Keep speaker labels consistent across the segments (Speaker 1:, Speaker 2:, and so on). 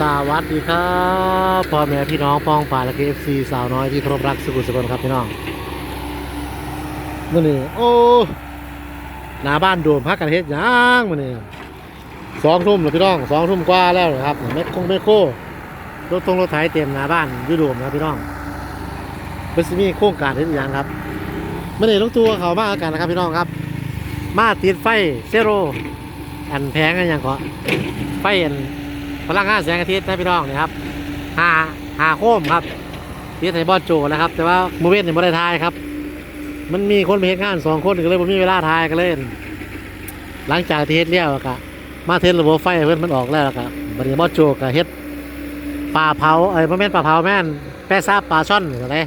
Speaker 1: สวัสดีครับพ่อแม่พี่น้องป้องป่าและเอฟซีสาวน้อยที่เคารพรักสุขุสกุลครับพี่น้องมื่อนี้โอ้หน้าบ้านโดมพักกันเฮ็ดยังมื่อนี้สองทุ่มแล้วพี่น้องสองทุ่มกว่าแล้วนะครับเม็ดคงเม็ดโครถทงรถไถเต็มหน้าบ้านยูโดมนะพี่น้องเพิ่นสิมีโครงการเฮ็ดยังครับมื่อนี้ลูกตัวเขามากันนะครับพี่น้องครับ มาติดไฟเซโรอันแพงอันหยังก็ไฟอัน พลังงานแสงอาทิตย์นะพี่น้องนี่ครับหาหาโคมครับที่ไทยบอสโจนะครับ แต่ว่าโมเมนต์เนี่ยไม่ได้ทายครับ มันมีคนไปเฮ็ดงานสองคนก็เลยผมมีเวลาทายกันเลยหลังจากที่เฮ็ดเลี้ยวแล้วก็มาเทสระบบไฟเพิ่อนมันออกแล้วล้วก็บัดนี้บอสโจก็เฮ็ดปลาเผาเอ้ยบ่แม่นปลาเผาแม่นแปะซาปลาช่อนอะไร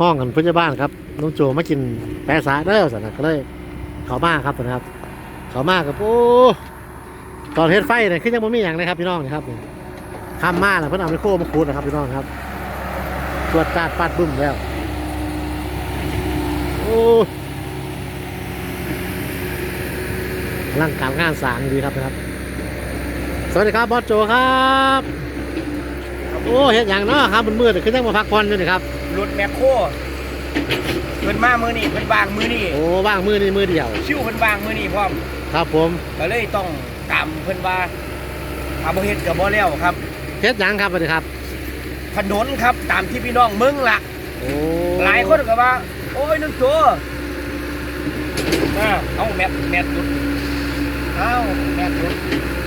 Speaker 1: ห้องกันพยาบ้านครับน้องโจมากินแปะซาเด้อสันนะก็เลยเขามากครับนะครับ เขามากับโอ้ ตอนเฮ็ดไฟเนี่ยคือยังบ่มีหยังเลยครับพี่น้องนะครับนี่คำมาแล้วเพิ่นเอาไมโครมาขูดนะครับพี่น้องครับ ตรวจตาดปัดบึ้มแล้ว โอ้ร่างการงานสร้างดีครับนะครับ สวัสดีครับบอสโจครับโอ้เฮ็ดหยังเนาะครับมืดๆคือยังมาพักผ่อนอยู่นี่ครับ
Speaker 2: รถแมคโครเพิ่นมามือนี่เพิ่นวางมือนี่
Speaker 1: โอ้ว่างมือนี่มือเดียว
Speaker 2: ชิวเพิ่นวางมือนี่พร้อม
Speaker 1: ครับผม
Speaker 2: ก็เลยต้อง ตามเพิ่นว่าอาบ่เฮ็ดก็บ่แล้วครับ
Speaker 1: เฮ็ดหยังครับสวัสดีครับ
Speaker 2: ถนนครับตามที่พี่น้องเมืองละ
Speaker 1: โอ้
Speaker 2: หลายคนก็ว่า โอ้ยน้องโจอ่าเอาแมทแมทหลุดเอาแมทหลุด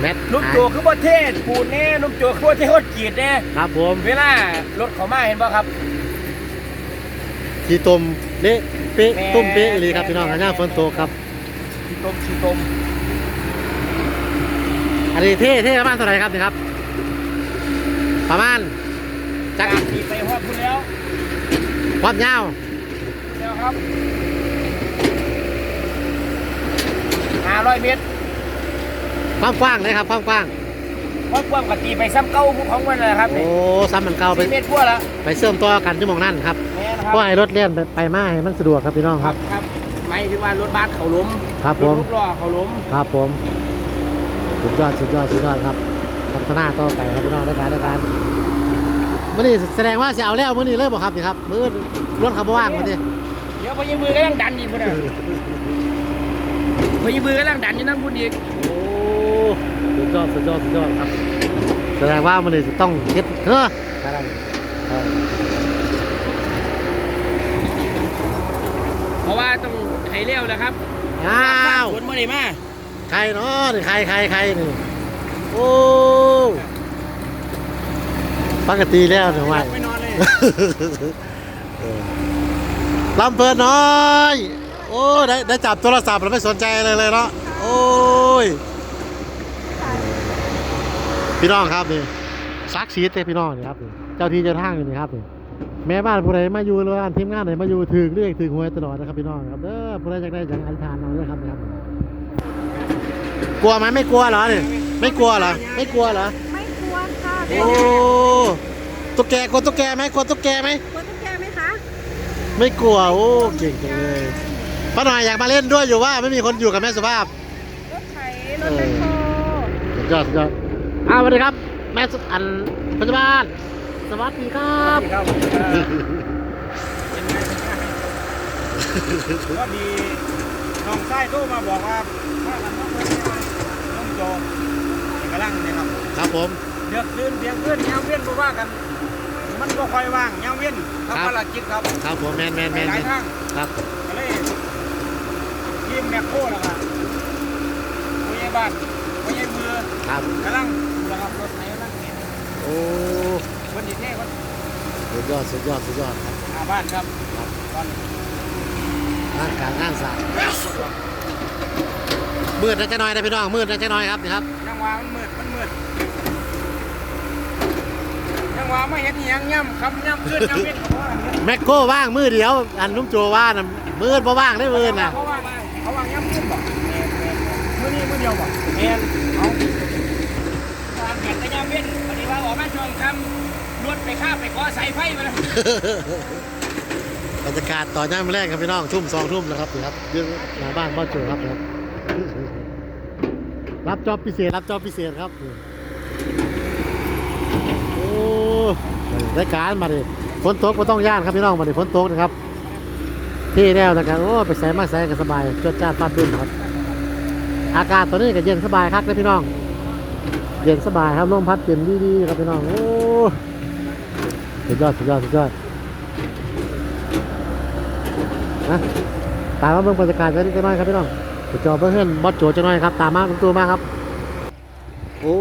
Speaker 1: แมท
Speaker 2: ลูกโจคือบ่เทศปูนแน่ลูกโจคือบ่เทศโคตรกีดแน่
Speaker 1: ครับผม
Speaker 2: เวลารถเขามาเห็นบ่ครับ
Speaker 1: ขี้ตมเละเป๊ะ
Speaker 2: แม่
Speaker 1: ต้มเป๊ะเลยครับพี่น้องหน้าฝนตกครับ
Speaker 2: ชีตมชีตม
Speaker 1: อันนี้เท่เท่ประมาณเท่าไหร่ครับนี่ครับ ประมาณจั
Speaker 2: จากกที่ไปฮอดพุ่นแล้ว
Speaker 1: ความยาว
Speaker 2: แล้วครับ500เมตร
Speaker 1: ความกว้างเลยครับความกว้าง
Speaker 2: ความกว้างกตีไปซ้ำเก้าของมันนะครับ
Speaker 1: โอ้ซ้ำมันเก่าไป
Speaker 2: สี่เมตรกว่าละ
Speaker 1: ไปเชื่อมต่อกันที่หมองนั่นครับ
Speaker 2: แม่นะค
Speaker 1: เพ
Speaker 2: รับ
Speaker 1: ราะไอ้รถเลี่ยนไปไปมาให้มันสะดวกครับพี่น้อง
Speaker 2: ค
Speaker 1: ค
Speaker 2: รั
Speaker 1: รั
Speaker 2: บบครับไม่ถึงว่ารถบัสเขาล้ม
Speaker 1: ครับผม
Speaker 2: ถลูกล้อเขาล้ม
Speaker 1: ครับผม สุดยอดสุดยอดสุดยอดครับพัฒนาต่อไปครับพี่น้องในการในการมื่อนี้แสดงว่าจะเอาแล้วมื่อนี้เลยบอกครับนี่ครับมื่อรถเขาบ่ว่างมื่อนี้
Speaker 2: เดี๋ยวพยิมือกำลังดันอีกพุ่นน่ะพยิมือกำลังดันอยู่นั่งพุ่นอีก
Speaker 1: โอ้สุดยอดสุดยอดสุดยอดครับ แสดงว่ามื่อนี้จะต้องเฮ็ดเฮ้ออะไรครับ
Speaker 2: เพราะว่าต้องไถเร็วนะครับ
Speaker 1: อ้าว
Speaker 2: ฝนมาเลยมา
Speaker 1: ใครเนาะนี่ใครใครใครนี่โอ้ปกติแล้วหนูว่า
Speaker 2: ไม่นอนเลย
Speaker 1: ลำเพลินน้อย โอ้ได้ได้จับโทรศัพท์แล้วไม่สนใจเลยเลยเนาะโอ้ยพี่น้องครับนี่ซักซีดเลยพี่น้องนี่ครับนี่เจ้าที่เจ้าทางอยู่นี่ครับนี่แม่บ้านผู้ใดมาอยู่หรือว่าทีมงานไหนมาอยู่ถึงเรียกถึงหวยตลอดนะครับพี่น้องครับเด้อผู้ใดอยากได้จังอธิษฐานเอาเลยครับนะครับ กลัวไหมไม่กลัวเหรอเนี่ยไม่กลัวเหรอไม่กลัวเหรอ
Speaker 3: ไม่กลัวค่ะ
Speaker 1: โอ้ตุ๊กแกกลัวตุ๊กแกไหมกลัวตุ๊กแกไหม
Speaker 3: กลัวตุ๊กแกไหมคะ
Speaker 1: ไม่กลัวโอ้เก่งจังเลยป้าหน่อยอยากมาเล่นด้วยอยู่ว่าไม่มีคนอยู่กับแม่สุภาพ
Speaker 3: รถไถรถแบคโฮ
Speaker 1: สุดยอดสุดยอดอ้าวสวัสดีครับ แม่สุอันปัจจุบันสวัสดีครับ
Speaker 2: ครับเออเป็นไงเป็นไงก็ดีน้องชายโทรมาบอกว่าถ้ากันน้อง เพิ่นน้องโจกำลังเนี่ยครับ
Speaker 1: ครับผม
Speaker 2: เดือกดื่นเพียงเพื่อนเงาเวียนบ่ว่ากัน มันบ่ค่อยว่างเงาเวียน
Speaker 1: ครับ
Speaker 2: ทำภารกิจครับ
Speaker 1: ครับผมแมนแมน
Speaker 2: ไป
Speaker 1: แมน
Speaker 2: หลายทาง
Speaker 1: ครับ
Speaker 2: ก็เลยทีมแมคโครแล้วก็ผู้ใหญ่บ้านผู้ใหญ่มือ
Speaker 1: ครับ
Speaker 2: กำลังนะครับรถไหนกำลังเห็น
Speaker 1: โอ้
Speaker 2: คนดีเท่คน
Speaker 1: สุดยอดสุดยอดสุดยอดครับ
Speaker 2: หาบ้านครับตอน
Speaker 1: ร่างการงานสร้าง มืดนะจ๊ะน้อยนะพี่น้องมืดนะจ๊ะน้อยครับนี่ครับ
Speaker 2: ยังว่ามันมืดมันมืดยังว่าไม่เห็นอิหยังย่ำคำย่ำขึ้นย่ำเวียนเขาว่าอย่างนี้
Speaker 1: แมคโครว่างมือเดียว อันนุ่มโจว่านะมืดบ่ว่างได้มืดนะ
Speaker 2: เขาว่าเขาว่าย่ำขึ้นบ่มือนี้มือเดียวบ่แมนเอาทางแข่งก็ย่ำเวียนวันนี้ว่าออกมาช่วงคำรถไปข้าไปขอสายไฟมาแล้ว
Speaker 1: บรรยากาศต่อย่ามแรกครับพี่น้องทุ่มสองทุ่มแล้วครับนี่ครับเรื่องหน้าบ้านบ้านโจครับนี่ครับ รับจอบพิเศษ รับจอบพิเศษครับนี่โอ้รายการมาดิฝนตกก็ต้องย่านครับพี่น้องมาดิฝนตกนะครับ ที่แนวนะครับโอ้ไปใส่มาใส่กันสบายจดจ้าดฟาดดุนครับ อากาศตอนนี้ก็เย็นสบายครับเลยพี่น้อง เย็นสบายครับลมพัดเย็นดีๆครับพี่น้อง โอ้สุดยอดสุดยอดสุดยอดนะตามมาเบิ่งบรรยากาศกันนิดหน่อยครับพี่น้องไป จอเพื่อนบอสโจจะหน่อยครับ ตามมาคุณตัวมากครับ โอ้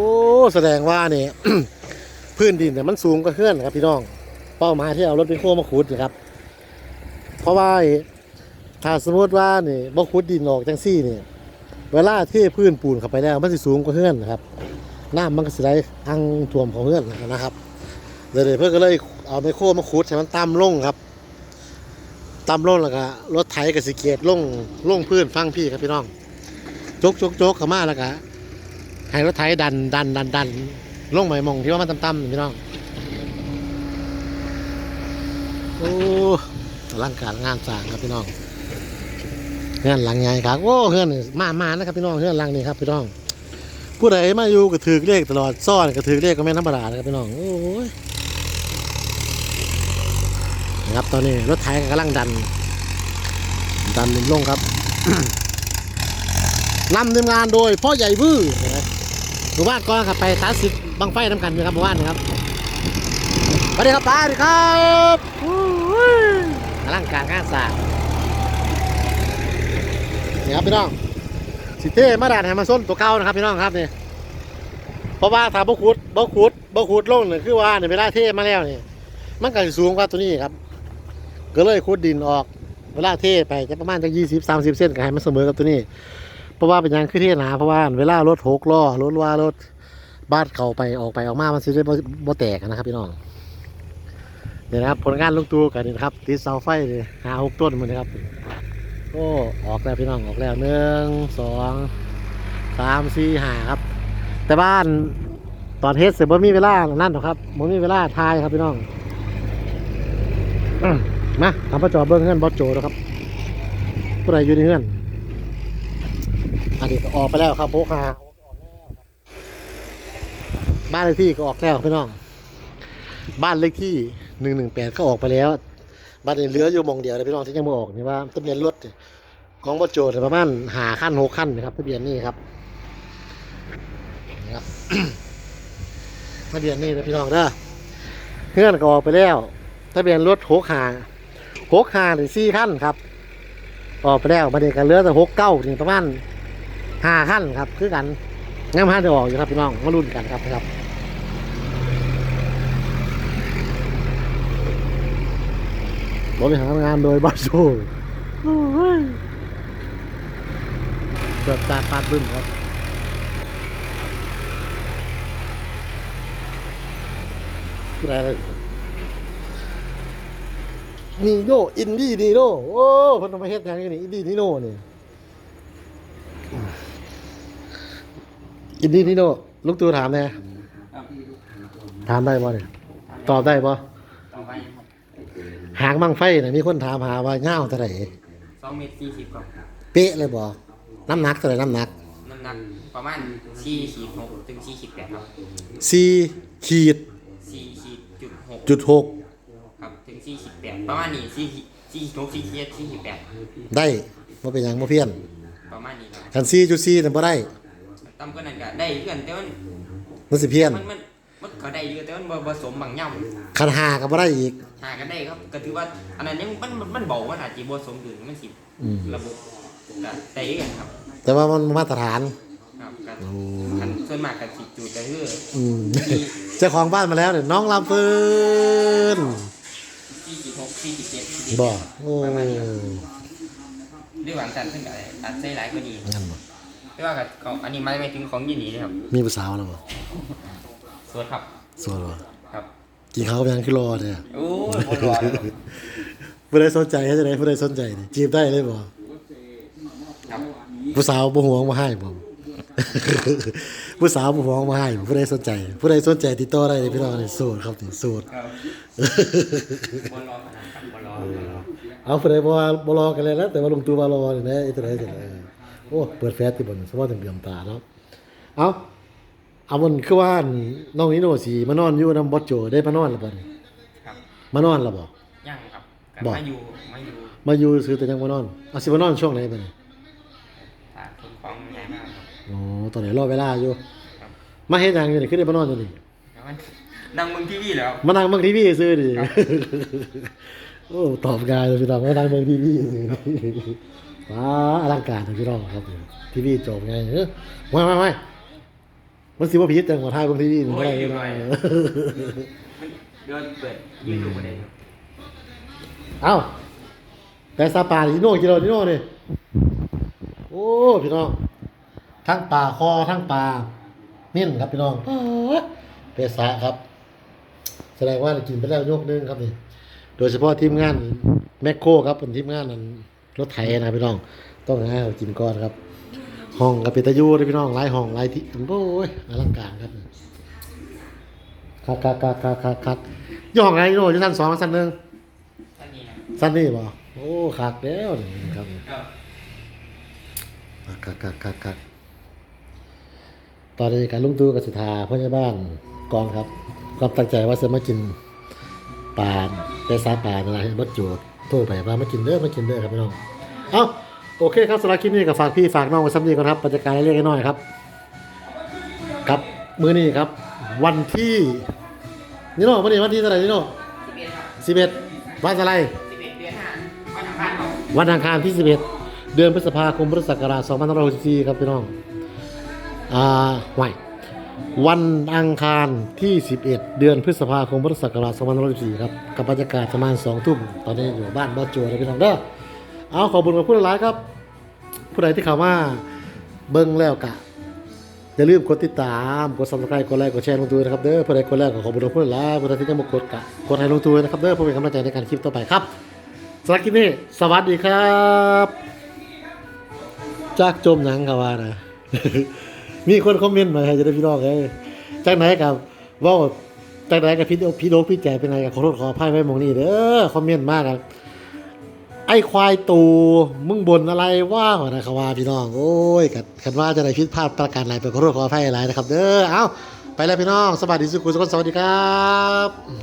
Speaker 1: แสดงว่านี่พื้นดินเนี่ยมันสูงกว่าเพื่อนครับพี่น้อง เป้าหมายที่เอารถไปโค้มาขุดนะครับ เพราะว่าถ้าสมมติว่านี่บ่ขุดดินออกจังซี่นี่เวลาเทพื้นปูนเข้าไปแล้วมันสิสูงกว่าเพื่อนนะครับน้ำมันก็สิไหลอังท่วมของเพื่อนนะครับเลยเพื่อนก็เลยเอาไมโครมาขุดให้มันต่ำลงครับ ต่ำลงแล้วก็รถไถกับสิเกตลงลงพื้นฟังพี่ครับพี่น้องจกจกจกเข้ามาแล้วก็ให้รถไถดันดันดันดันลงไปหมองที่ว่ามันต่ำๆพี่น้องโอ้ร่างการงานสร้างครับพี่น้องเฮือนหลังใหญ่ครับโอ้เฮือนมามานะครับพี่น้องเฮือนหลังนี้ครับพี่น้องผู้ใดมาอยู่ก็ถือเลขตลอดซ่อนก็ถือเลขก็ไม่นธรรมดานะครับพี่น้องโอ้ย นะครับตอนนี้รถไถก็กำลังดัน ดันลงครับนำทีมงานโดยพ่อใหญ่บื้อนะครับหมู่บ้านก็ครับไปตัดสิบบังไฟน้ำกันอยู่ครับหมู่บ้านนะครับสวัสดีครับตาสวัสดีครับโอ้ยกำลังการงานสร้างนี่ครับพี่น้องสิเท่มาดานให้มาส้นตัวเก่านะครับพี่น้องครับนี่เพราะว่าถ้าบขุดบขุดบขุดลงเนี่ยคือว่าเนี่ยเวลาเท่มาแล้วนี่มันก็สิสูงกว่าตัวนี้ครับ ก็เลยขุดดินออกเวลาเทไปจะประมาณจะยี่สิบสามสิบเส้นก็ให้มันเสมอกับตัวนี้ เพราะว่าเป็นยังคือเทหนาเพราะว่าเวลารถหกล้อรถว่ารถบ้านเขาไปออกไปออกมามันสิได้บ่บ่แตกนะครับพี่น้องเนี่ยนะครับผลงานลงตัวกันนี่นะครับติดเสาไฟเลยหาหกต้นมันนะครับโอ้ออกแล้วพี่น้องออกแล้วหนึ่งสองสามสี่ห้าครับ แต่บ้านตอนเฮ็ดเสร็จบ่มีเวลานั่นหรอครับบ่มีเวลาทายครับพี่น้องอื มาทำประจอบเบิ้งเงื่อนบอสโจนะครับผู้ใดอยู่ในเงื่อนอันนี้ก็ออกไปแล้วครับโพคาบ้านเลขที่ก็ออกแล้วพี่น้อง บ้านเลขที่หนึ่งหนึ่งแปดก็ออกไปแล้ว บ้านนี้เหลืออยู่มองเดียวเลยพี่น้องที่ยังไม่ออกนี่ว่าทะเบียนรถของบรโจทย์ประมาณหาขั้นหกขั้นนะครับทะเบียนนี่ครับนี่ครับทะเบียนนี่นะพี่น้องเด้อเงื่อนก็ออกไปแล้วทะเบียนรถหกหา หกหาหรือสี่ขั้นครับ ออกไปแล้วบันเด็กกันเหลือแต่หกเก้านี่ประมาณห้าขั้นครับ คือกันงั้นพันจะออกอยู่ครับพี่น้องมาลุ้นกันครับนะครับบริหารงานโดยบาโชเกิดตาปาดบึ้มครับคืออะไร นีโน่อินดี้นีโน่โอ้คนทำไมเฮ็ดอย่างนี้นี่อินดี้นีโน่นี่อินดี้นีโน่ลูกตูถามแน่ถามได้ป่ะเนี่ยตอบได้ป่ะ
Speaker 4: ต่อไปครับ
Speaker 1: หางบังไฟนะมีคนถามหาว่าเง่าวเท่าไหร่
Speaker 4: สองเมตรสี่สิบครับ
Speaker 1: เป๊ะเลยบ่น้ำหนักเท่าไหร่น้ำหนัก
Speaker 4: น้ำหนักประมาณสี่ขีดหกถึงสี่ขีดแปดครับ
Speaker 1: สี่ขีด
Speaker 4: สี่ขีดจุดหก
Speaker 1: จุดหก
Speaker 4: ครับถึงสี่ขีดแปดประมาณนี้สี่ขีดสี่ขีดหกสี่ขีดสี่ขีดแปด
Speaker 1: ได้บ่เป็นหยังบ่เพี้ยน
Speaker 4: ประมาณนี้ครับ
Speaker 1: คันสี่จุดสี่นั่นบ่ได้
Speaker 4: ต่ำก็นั่นก็ได้เพื่อนแต่มัน
Speaker 1: มันสิเพี้ยน
Speaker 4: มันมันมันก็ได้อยู่แต่มันบ่ผสมบางย่
Speaker 1: คันหาก็บ่ได้อีกำ
Speaker 4: หากันได้ครับก็ถือว่าอันนั้นยังมันมันมันเบาว่าอาจจะผสมถึงมันสิ
Speaker 1: อืม
Speaker 4: ระบบก็ได้กันครับ
Speaker 1: แต่ว่ามันมาตรฐาน
Speaker 4: ครับกัน
Speaker 1: โอ้
Speaker 4: คันส่วนมากกันสิจุดก็คือ
Speaker 1: อืม เจ้าของบ้านมาแล้วเนี่ยน้องลำเฟิน
Speaker 4: สี่ขีดหกสี่ขีดเจ็ดสี่ขีด
Speaker 1: บ่
Speaker 4: แปด
Speaker 1: โอ้
Speaker 4: ประมาณนี้ด้วยหวังสันเพิ่นก็อาจใช้หลายกว่านี้
Speaker 1: งั้นบ่
Speaker 4: ไม่ว่ากับของอันนี้ไม่ไม่ถึงของยินดีนะครับ
Speaker 1: มีผู้สาวแล้วบ่
Speaker 4: สวัสดีครับ
Speaker 1: สวยบ่
Speaker 4: ครับ
Speaker 1: กินข้าวกับหยังคือรอเนี่ย
Speaker 4: โอ้ยบนรอเลยครับ
Speaker 1: ผู้ใดสนใจเฮ็ดจังได๋ผู้ใดสนใจนี่จีบได้เลยบ่
Speaker 4: ครับ
Speaker 1: ผู้สาวบ่หวงมาให้ผม ผู้สาวบ่หวงมาให้ผมผู้ใดสนใจ ผู้ใดสนใจติดต่อได้เลยพี่น้องนี่โสดครับนี่โสด
Speaker 4: ครับบนรอขนาดครับบนรอ
Speaker 1: เอาผู้ใดบ่ว่าบ่รอกันเลยแล้วแต่ว่าลงตัวว่ารอนี่นะไอ้ตัวใดตัวใดโอ้เปิดแฟซที่บ่นสมมุติถึงเบี่ยมตาเนาะเอาเอามันคือว่าน้องนิโนสิมานอนอยู่นำบ่โจได้มานอนแล้วบ่นี่
Speaker 4: ครับ
Speaker 1: มานอนแล้วบ่
Speaker 4: ยังครับก็
Speaker 1: บอก
Speaker 4: มาอยู่มาอยู่
Speaker 1: มาอยู่ซื้อแต่ยังมานอนเอาสิมานอนช่วงไหนบ่นี่
Speaker 4: หญ่มากครับ
Speaker 1: อ๋อตอนไหนรอเวลาอยู่
Speaker 4: ครับ
Speaker 1: มาเฮ็ดหยังอยู่นี่คือได้มานอนอยู่นี่
Speaker 4: แล้วมันนั่งมึงทีวีแล้ว
Speaker 1: มานั่งเบิ่งทีวีซื้อดิ
Speaker 4: ครับ
Speaker 1: โอ้ ตอบง่ายเลยพี่น้องมานั่งเบิ่งทีวีซื้อว้าอลังการนะพี่น้องครับทีวีจบไงเออไม่ไม่ไม่มันสิบ่ผิดจังว่าถ่ายเบิ่งทีวีนี่บ่ได้
Speaker 4: โอ้ย
Speaker 1: นะ
Speaker 4: มันเดินเปิดยืนอยู่ประเด็นครับ
Speaker 1: เอ้าแต่ซาปลานี่โน่กิโลนี่โน่นี่โอ้ พี่น้อง ทั้งปลาคอทั้งปลาเม่นครับพี่น้องเปสะครับ แสดงว่ากินไปแล้วยกนึงครับนี่โดยเฉพาะทีมงานแมคโครครับเป็นทีมงานนั้นรถไถนะพี่น้อง ต้องให้เรากินก่อนครับ ห้องกับเปนตายูเลยพี่น้องหลายห้องหลายที่โอ้ยอลังการครับคักคักคักคักคักคักย่ห้องไงโน่จะสั้นสองสั้นหนึ่ง
Speaker 4: ท่านนี้นะ
Speaker 1: สั้นนี่บ่โอ้คักแล้วนี่ครับ
Speaker 4: ก็
Speaker 1: คักคักคักคัก ตอนนี้การลุงตู้กับสิทธาพ่อใหญ่บ้านกองครับความตั้งใจว่าจะมากินปลาแต่ซาปลาอะไรให้บัดจูดโทรไปว่ามากินเด้อมากินเด้อครับพี่น้องเอ้าโอเคครับสำหรับคลิปนี้ก็ฝากพี่ฝากน้องไว้สักนิดก่อนครับบรรยากาศเล็กๆน้อยๆครับ ครับมื้อนี้ครับ วันที่นี่โน่วันนี้วันที่เท่าไหร่นี่โน่
Speaker 4: สิบเอ็ดครับ
Speaker 1: สิบเอ็ดวันอะไร
Speaker 4: สิบเอ็ดเดือนห้าวันอังคารครับ
Speaker 1: วันอังคารที่11เดือนพฤษภาคมพุทธศักราช2564ครับพี่น้อง อ่าไหววันอังคารที่ 11 เดือนพฤษภาคมพุทธศักราช2564ครับ กับบรรยากาศประมาณ2ทุ่ม ตอนนี้อยู่บ้านบ้านโจนะพี่น้องเด้อเอาขอบคุณกับผู้หลายครับ ผู้ใดที่เข้ามาเบิ่งแล้วกะอย่าลืมกดติดตาม กด subscribe กดไลค์กดแชร์ลงตัวนะครับเด้อผู้ใดกดแล้วก็ขอบคุณผู้หลายผู้ใดที่ยังบ่กดกะกดให้ลงตัวนะครับเด้อเพื่อเป็นกำลังใจในการคลิปต่อไปครับสำหรับคลิปนี้สวัสดีครับจากจมหยังครับว่านะ มีคนคอมเมนต์มาให้จะได้พี่น้องเอ้ยจากไหนกับว่าจากไหนกับพี่พี่โดพี่แจเป็นไงกับขอโทษขออภัยไว้หมองนี้เด้อคอมเมนต์มากครับไอ้ควายตูมึงบ่นอะไรว่าหัวนะเขาว่าพี่น้องโอ้ยกัดคันว่าจะได้ผิดพลาดประการอะไรไปขอโทษขออภัยหลายนะครับ เด้อเอ้าไปแล้วพี่น้องสวัสดีสุขุสุขสวัสดีครับ